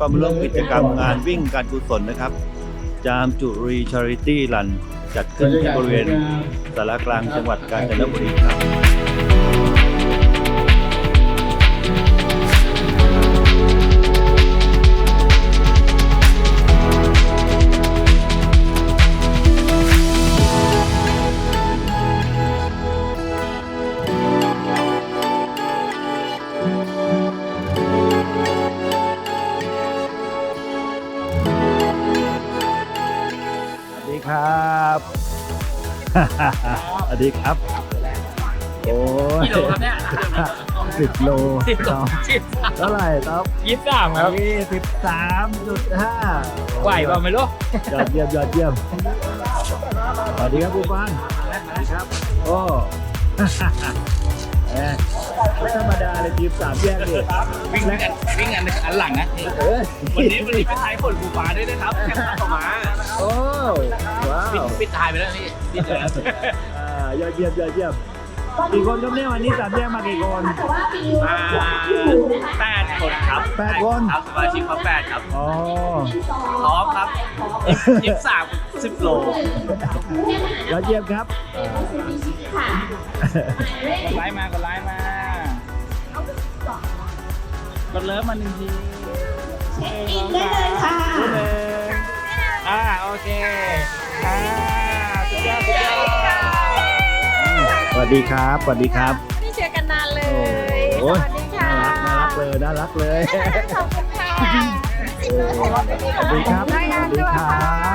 วันนี้เราก็มาร่วมกิจกรรมงานวิ่งการกุศลนะครับ จามจุรีชาริตี้รัน จัดขึ้นที่บริเวณสารกลางจังหวัดกาญจนบุรีครับ สวัสดีครับ โอ้ยกิโลครับเนี่ยสิบโลสิบโลสิบเท่าไหร่ครับยี่สิบสามครับนี่สิบสามจุดห้าไหวเปล่าไม่รู้ยอดเยี่ยมยอดเยี่ยมสวัสดีครับผู้ฟังสวัสดีครับ โอ้แหม ไม่ธรรมดาเลยทีมสามแยกเลยวิ่งอันวิ่งอันอันหลังนะเออวันนี้วันนี้ไปทายผลปูปลาด้วยนะครับแข่งขันต่อมาโอ้ว้าปิดวปิดทายไปแล้วนี่ปิดแล้วอ่ายอดเยี่ยมยอดเยี่ยมกี่คนครับเนี่ยวันนี้สามแยกมากี่คนมาแปดคนครับแปดคนครับสมาชิกเขาแปดครับอ๋อพร้อมครับยี่สิบสามสิบโลยอดเยี่ยมครับกดไลค์มากดไลค์มา กดเลิฟมาหนึ่งทีอินได้เลยค่ะหนึ่งอ่าโอเคอ่าสุดยอดสุดยอดสวัสดีครับ สวัสดีครับ ไม่ได้เจอกันนานเลยโอ้ยสวัสดีค่ะน่ารักน่ารักเลยน่ารักเลยขอบคุณค่ะสวัสดีครับสวัสดีครั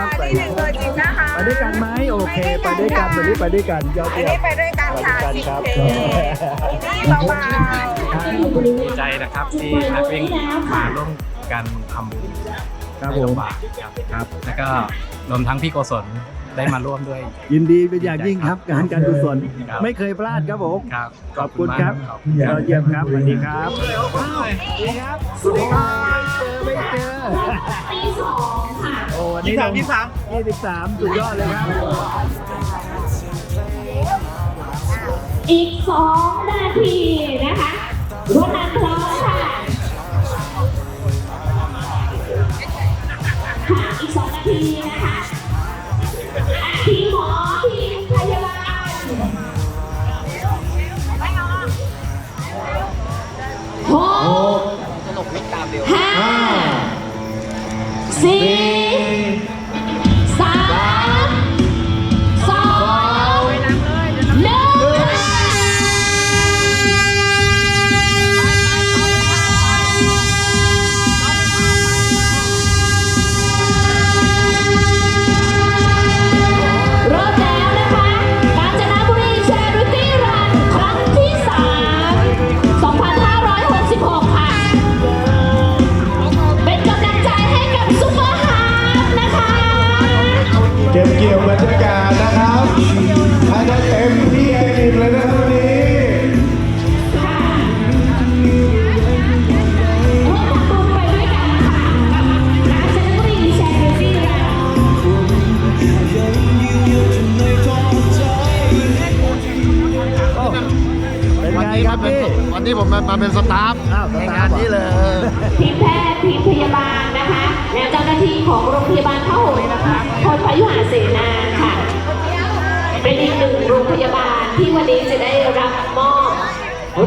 บไปนี่หนึ่งตัวจริงนะคะ ไปด้วยกันไหมโอเค ไปด้วยกันวันนี้ไปด้วยกันยอดอันเยี่ยนี้มไปด้วยกันค่ะไปด้วย กันสิครับเคนี่เบาดีใจนะครับที่นักวิ่งมาร่วมกันทำบุญครับให้ผโรมงพยาบาลครับครับแล้วก็รวมทั้งพี่โกศลได้มาร่วมด้วย ยินดีเป็นอย่างยิ่งครับงานการกุศลครับ ไม่เคยพลาดครับผม ครับขอบคุณครับมากยอดเยี่ยมครับสวัสดีครับสวัสดีครับสวัสดีครับไม่เจอไม่เจอโอ้วันนี้ยี่สิบสามยี่สิบสามสุดยอดเลยครับ อีกสองนาทีนะคะรถน้ำพร้อมค่ะค่ะอีกสองนาทีนะคะอะทีมหมอทีมพยาบาลหกสนุกวิ่งตามเร็วห้าสี่ส บเกี่ยวบรรยากาศนะครับให้ได้เต็มที่ไอรินเลยนะครับวันนี้ร่วมทำบุญไปด้วยกันค่ะกับกาญจนบุรีแชริตี้รันเป็นไงครับพี่ วันนี้ผมมาเป็นสตาฟอ้าวสในตาร์งานทนี้เลย ทีมแพทย์ทีมพยาบาลนะคะ และเจ้าหน้าที่ของโรงพยาบาลพหลพลพยุหาเสนา ที่วันนี้จะได้รับมอบ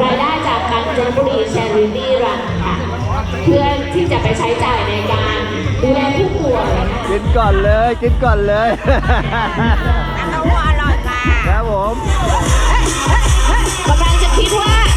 รายได้จากกาญจนบุรีแชริตี้รันค่ะ เพื่อที่จะไปใช้จ่ายในการดูแลผู้ป่วยนะคะกินก่อนเลยกินก่อนเลยเอาหัวอร่อยค่ะครับผมกำลังจะคิดว่าอ่า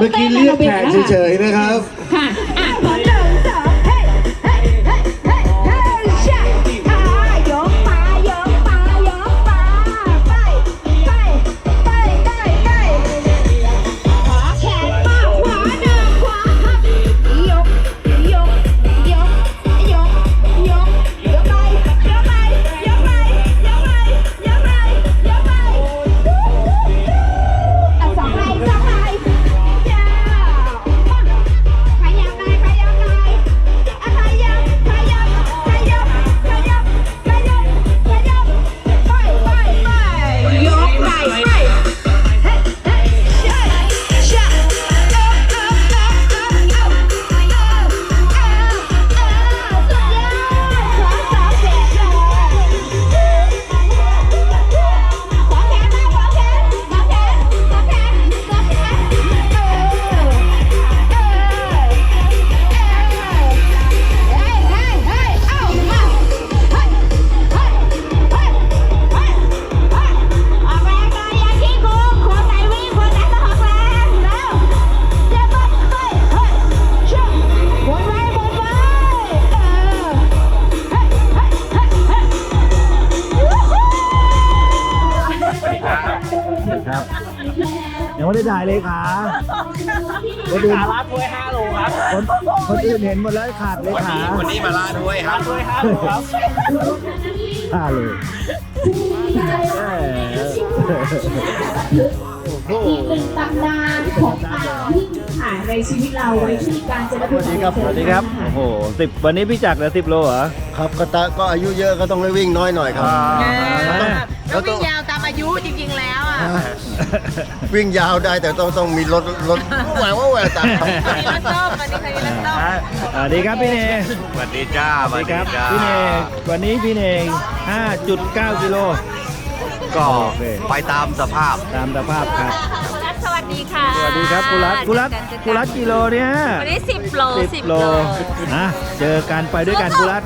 เมเมื่อกี้เรียกแขกเฉยๆนะครับ ค่ะอะ ครับยังไม่ได้ถ่ายเลยขาคนอื่นขาลาดด้วย5โลครับคนคนอื่นเห็นหมดแล้วขาดเลยขาวันนี้มาล่าด้วยครับด้วย5โลครับขาเลยแหม อีกหนึ่งตำนานของการวิ่งผ่านในชีวิตเราไว้ที่การจะสวัสดีครับสวัสดีครับ โอ้โหสิบวันนี้พี่จักรเหลือสิบโลเหรอ ครับก็ตะก็อายุเยอะก็ต้องได้วิ่งน้อยหน่อยครับก็วิ่งยาวตามอายุจริงๆแล้วอะวิ่งยาวได้แต่ต้องต้องมีรถรถแหววแหววตามมีรถต้มวันนี้เคยมีรถต้มสวัสดีครับพี่เนยสวัสดีจ้าสวัสดีครับพี่เนยวันนี้พี่เนย5.9กิโล ก็โอเค ไปตามสภาพ ตามสภาพครับสวัสดีค่ะสวัสดีครับกุรัตกุรัตกุรัตกิโลเนี่ยวันนี้10โลสิบ10โลโลนะเจอกันไปด้วยกันกุรัต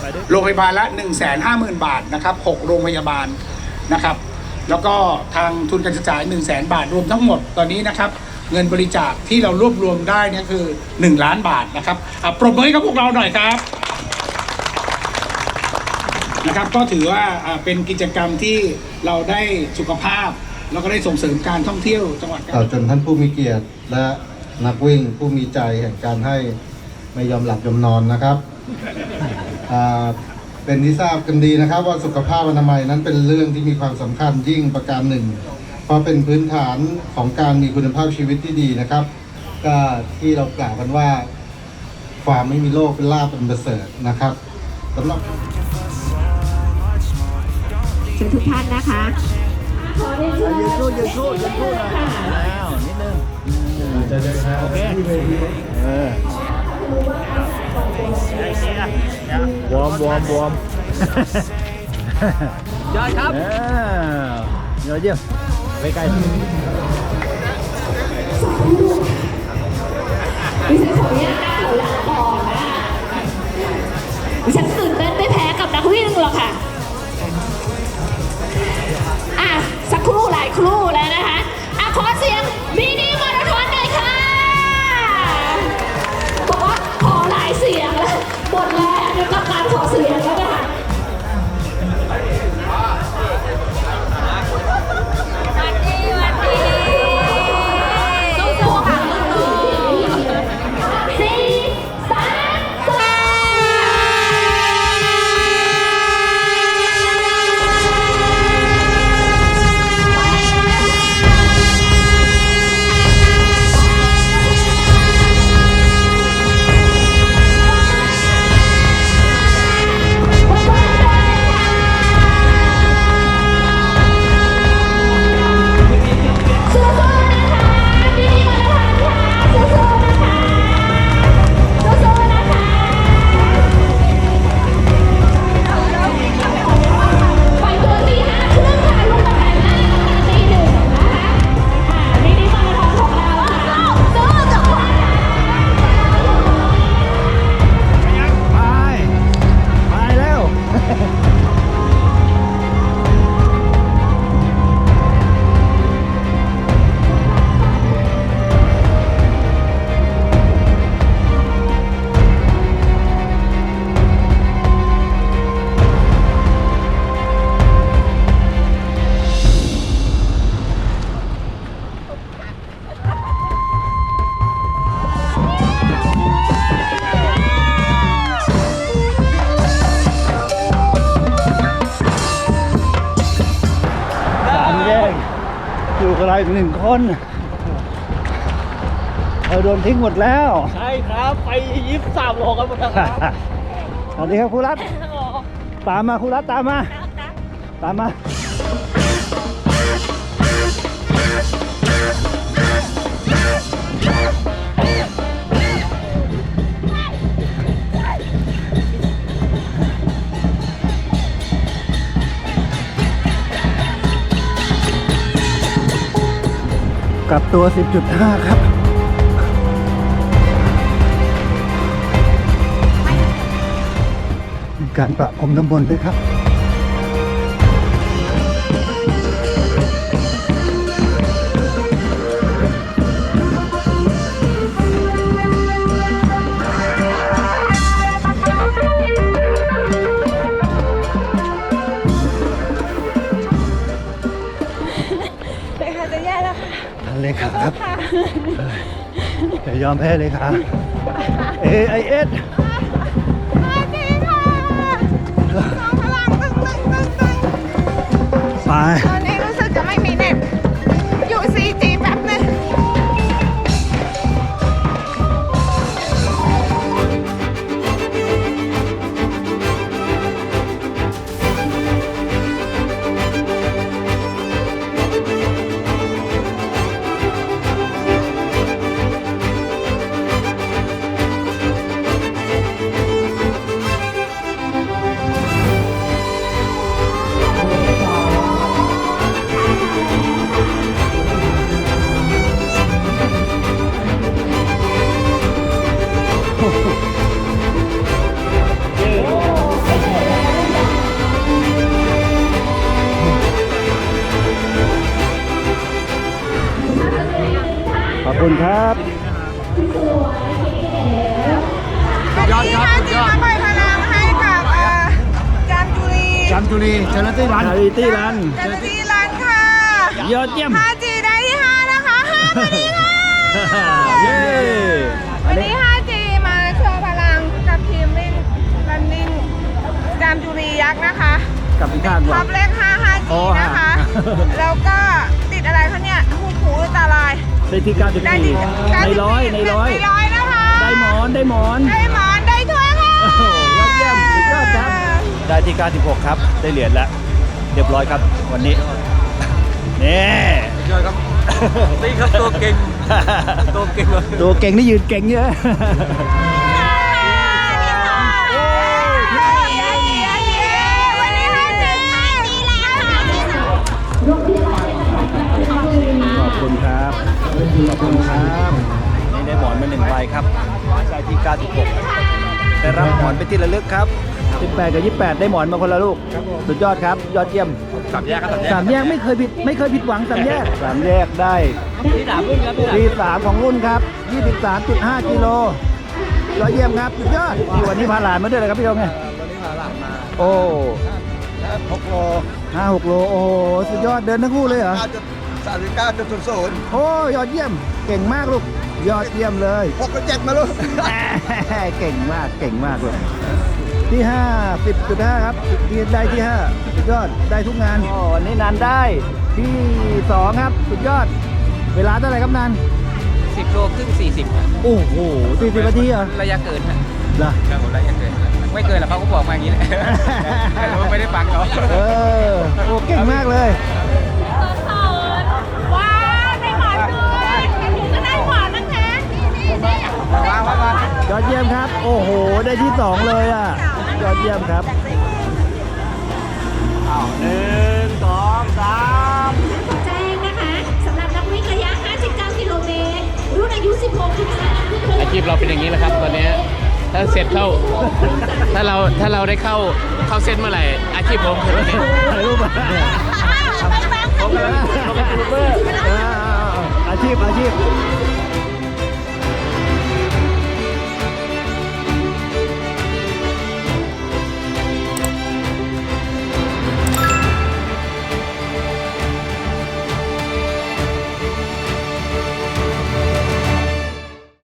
ไปด้วยโรงพยาบาลละ 1 5 0 0 0 0 บาทนะครับ 6 โรงพยาบาลนะครับ แล้วก็ทางทุนการศึกษา1 0 0 0 0แบาทรวมทั้งหมดตอนนี้นะครับ เงินบริจาคที่เรารวบรวมได้เนี่ยคือ 1 ล้านบาทนะครับอะปรบมือให้กับพวกเราหน่อยครับ นะครับ ก็ถือว่าอ่าเป็นกิจกรรมที่เราได้สุขภาพ แล้วก็ได้ส่งเสริมการท่องเที่ยวจังหวัดกาข่าวฬจนท่านผู้มีเกียรติ และนักวิ่งผู้มีใจแห่งการให้ไม่ยอมหลับยอมนอนนะครับอ่าเป็นที่ทราบกันดีนะครับ ว่าสุขภาพอนามัยนั้นเป็นเรื่องที่มีความสำคัญยิ่งประการหนึ่ง เพราะเป็นพื้นฐานของการมีคุณภาพชีวิตที่ดีนะครับ ก็ที่เรากล่าวกันว่าความไม่มีโรคเป็นลาภเป็นประเสริฐนะครับสำหรับเชิญทุกท่านนะคะ ขอเรียนเชิญยืนสู้ยืนสู้ยืนสู้หน่อยแล้วนิดนึงโอเคเออวอร์มวอร์มวอร์มยอดครับเออเดี๋ยวเดี๋ยมไปไกล คนเราโดนทิ้งหมดแล้วใช่ครับไปยิบสามโลกันหมดแล้วครับสวัสดีครับครูรัตตามมาครูรัตตามมา ตามมา ลับตัว 10.5 ครับ การประพรมน้ำมนต์ด้วยครับ จะยอมแพ้เลยค่ะเอไอเอสมาดีค่ะ ตี้รันชาริตี้รันจามจุรีรันค่ะยอดเยี่ยม 5G ได้ที่ 5 นะคะ5มาดีค่ะ เย้วันนี้ 5G มาโชว์พลังกับทีมวิ่งรันนิ่งจามจุรียักษ์นะคะกลับอีกข้างท็ก่ออนปเลข5 5G โอ้นะคะฮะแล้วก็ติดอะไรคะเนี่ยหูหูตาลาย ได้ที่ได้ที่94ในร้อยในร้อย ในร้อยนะคะ ได้หมอนได้หมอน ได้หมอนได้ถ้วยค่ะโอ้โหยอดเยี่ยมสุดยอดครับ ได้ที่ 96 ครับ ได้เหรียญแล้วเรียบร้อยครับ วันนี้นี่ยอดครับนี่ครับตัวเก่งตัวเก่งเลยตัวเก่งนี่ยืนเก่งเยอะวันนี้ 5G 5G แล้วขอบคุณครับขอบคุณครับนี่ได้หมอนมาหนึ่งใบครับได้ที่ 96 ได้รับหมอนเป็นที่ระลึกครับ 18 กับ 28 ได้หมอนมาคนละลูกสุดยอดครับ ยอดเยี่ยม สามแยกครับสามแยกไม่เคยผิดไม่เคยผิดหวังสามแยกสามแยกได้ที่สามรุ่นครับที่สามของรุ่นครับ 23.5 กิโลยอดเยี่ยมครับสุดยอดนี่วันนี้พาหลานมาด้วยเลยครับพี่ยงไงวันนี้พาหลานมาโอ้หกโลห้าหกโลโอ้โหสุดยอดเดินทั้งคู่เลยเหรอสามสิบเก้าจุดศูนย์ศูนย์โอ้ยอดเยี่ยมเก่งมากลูกยอดเยี่ยมเลยหกกับเจ็ดมาลูกเก่งมากเก่งมากเลย ที่ห้าสิบจุดห้าครับที่ได้ที่ห้าสุดยอดได้ทุกงานโอ้วันนี้นานได้ที่สองครับ สุดยอด เวลาเท่าไหร่ครับนานสิบโลครึ่งสี่สิบโอ้โหสี่สิบนาทีเหรอระยะเกินฮะเหรอครับผมระยะเกินไม่เกินหรอกเขาก็บอกมาอย่างนี้แหละแต่เราไม่ได้ฟังเขาเออโอ้เก่งมากเลยว้าวได้หมอนด้วยแค่หนูก็ได้หมอนนะคะนี่นี่นี่วางวางวางยอดเยี่ยมครับ โอ้โห ได้ที่สองเลยอะ ยอดเยี่ยมครับหนึ่งสองสามแจ้งนะคะสำหรับนักวิ่งระยะ 59 กิโลเมตรรุ่นอายุ 16ถึง3อาชีพเราเป็นอย่างนี้แหละครับ ตอนนี้ถ้าเสร็จเข้า ถ้าเราถ้าเราได้เข้าเข้าเส้นเมื่อไหร่ อาชีพผมคือแบบนี้ถ่ายรูปมาผมกำลังผมเป็นยูทูบเบอร์อาชีพอาชีพ